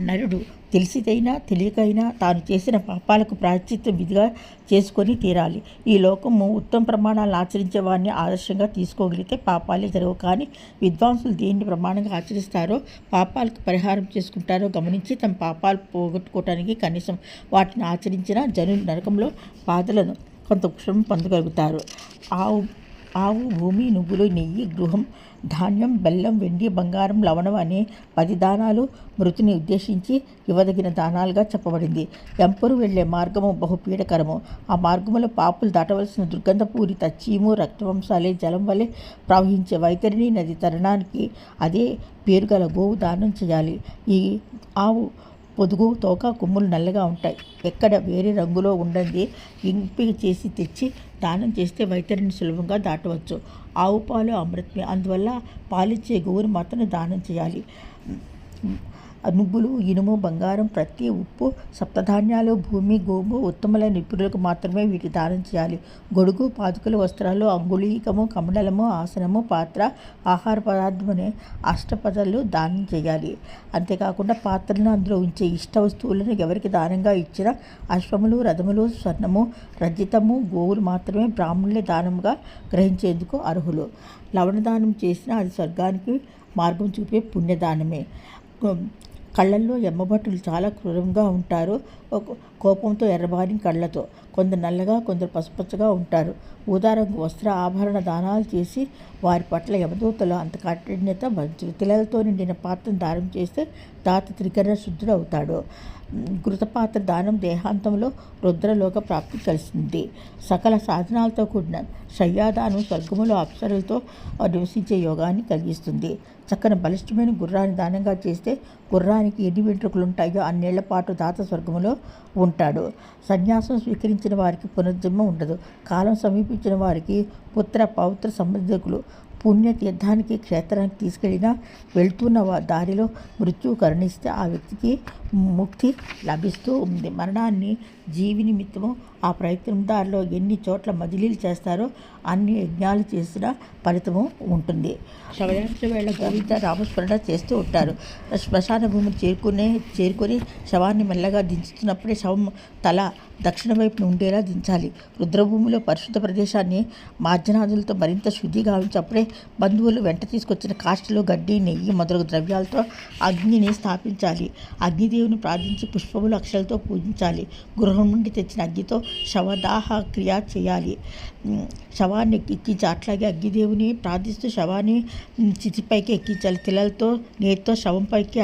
నరుడు తెలిసిదైనా తెలియకైనా తాను చేసిన పాపాలకు ప్రాయశ్చిత్తం విధిగా చేసుకొని తీరాలి. ఈ లోకము ఉత్తమ ప్రమాణాలను ఆచరించే వారిని ఆదర్శంగా తీసుకోగలిగితే పాపాలే జరగవు. కానీ విద్వాంసులు దేన్ని ప్రమాణంగా ఆచరిస్తారో పాపాలకు పరిహారం చేసుకుంటారో గమనించి తమ పాపాలు పోగొట్టుకోవటానికి కనీసం వాటిని ఆచరించిన జనులు నరకంలో బాధలను కొంత క్షమం పొందగలుగుతారు. ఆవు ఆవు భూమి నువ్వులు నెయ్యి గృహం ధాన్యం బెల్లం వెండి బంగారం లవణం అనే పది దానాలు మృతిని ఉద్దేశించి ఇవ్వదగిన దానాలుగా చెప్పబడింది. ఎంపరు వెళ్ళే మార్గము బహుపీడకరము. ఆ మార్గములో పాపులు దాటవలసిన దుర్గంధపూరిత చీము రక్తవంశాలే జలం వలె ప్రవహించే వైతరిణి నది తరుణానికి అదే పేరుగల గోవు దానం చేయాలి. ఈ ఆవు పొదుగు తోక కొమ్ములు నల్లగా ఉంటాయి. ఎక్కడ వేరే రంగులో ఉండండి ఇంపి చేసి తెచ్చి దానం చేస్తే వైతరిని సులభంగా దాటవచ్చు. ఆవు పాలు అమృతమే. అందువల్ల పాలిచ్చే గోవును మాత్రం దానం చేయాలి. నువ్వులు ఇనుము బంగారం ప్రతి ఉప్పు సప్తధాన్యాలు భూమి గోము ఉత్తమలైన నిపుణులకు మాత్రమే వీటి దానం చేయాలి. గొడుగు పాదుకలు వస్త్రాలు అంగుళీకము కమండలము ఆసనము పాత్ర ఆహార పదార్థం అష్టపదలు అష్టపదాలు దానం చేయాలి. అంతేకాకుండా పాత్రలను అందులో ఉంచే ఇష్ట వస్తువులను ఎవరికి దానంగా ఇచ్చిన అశ్వములు రథములు స్వర్ణము రజితము గోవులు మాత్రమే బ్రాహ్మణులే దానముగా గ్రహించేందుకు అర్హులు. లవణదానం చేసినా అది స్వర్గానికి మార్గం చూపే పుణ్యదానమే. కళ్ళల్లో ఎమ్మబట్టులు చాలా క్రూరంగా ఉంటారు. ఒక- కోపంతో ఎర్రబారిన కళ్ళతో. కొందరు నల్లగా కొందరు పసుపచ్చగా ఉంటారు. ఊదారంగు వస్త్ర ఆభరణ దానాలు చేసి వారి పట్ల యమదూతలు అంత కఠిన్యత తిలలతో నిండిన పాత్రను దానం చేస్తే దాత త్రికరణ శుద్ధుడు అవుతాడు. ఘృతపాత్ర దానం దేహాంతంలో రుద్రలోక ప్రాప్తి కలిసింది. సకల సాధనాలతో కూడిన శయ్యాదానం స్వర్గములో అప్సరలతో నివసించే యోగాన్ని కలిగిస్తుంది. చక్కని బలిష్టమైన గుర్రాన్ని దానంగా చేస్తే గుర్రానికి ఎన్ని వెంట్రుకలు ఉంటాయో అన్నేళ్ళ పాటు దాత స్వర్గములో ఉంటాడు. సన్యాసం స్వీకరించి స్వీకరించిన వారికి పునర్జన్మ ఉండదు. కాలం సమీపించిన వారికి పుత్ర పౌత్ర సంబంధికులు పుణ్యతీర్థానికి క్షేత్రానికి తీసుకెళ్ళినా వెళ్తున్న దారిలో మృత్యువు కరుణిస్తే ఆ వ్యక్తికి ముక్తి లభిస్తూ ఉంది. మరణాన్ని జీవి నిమిత్తము ఆ ప్రయత్నం దారిలో ఎన్ని చోట్ల మజిలీలు చేస్తారో అన్ని యజ్ఞాలు చేసిన ఫలితము ఉంటుంది. శవయాత్ర వేళ గోవింద రామస్మరణ చేస్తూ ఉంటారు. శ్మశాన భూమిని చేరుకునే చేరుకొని శవాన్ని మెల్లగా దించుతున్నప్పుడే శవం తల దక్షిణ వైపున ఉండేలా దించాలి. రుద్రభూమిలో పరిశుద్ధ ప్రదేశాన్ని మార్జనాదులతో మరింత శుద్ధి గావించి అప్పుడే బంధువులు వెంట తీసుకొచ్చిన కాష్టలు గడ్డి నెయ్యి మొదలగు ద్రవ్యాలతో అగ్నిని స్థాపించాలి. అగ్నిదేవుని ప్రార్థించి పుష్పములు అక్షలతో పూజించాలి. గృహం నుండి తెచ్చిన అగ్గితో శవదాహ క్రియ చేయాలి. శవాన్ని ఎక్కించి అట్లాగే అగ్గిదేవుని ప్రార్థిస్తూ శవాన్ని చితిపైకి ఎక్కించాలి. తిలలతో నేతితో శవం పైకి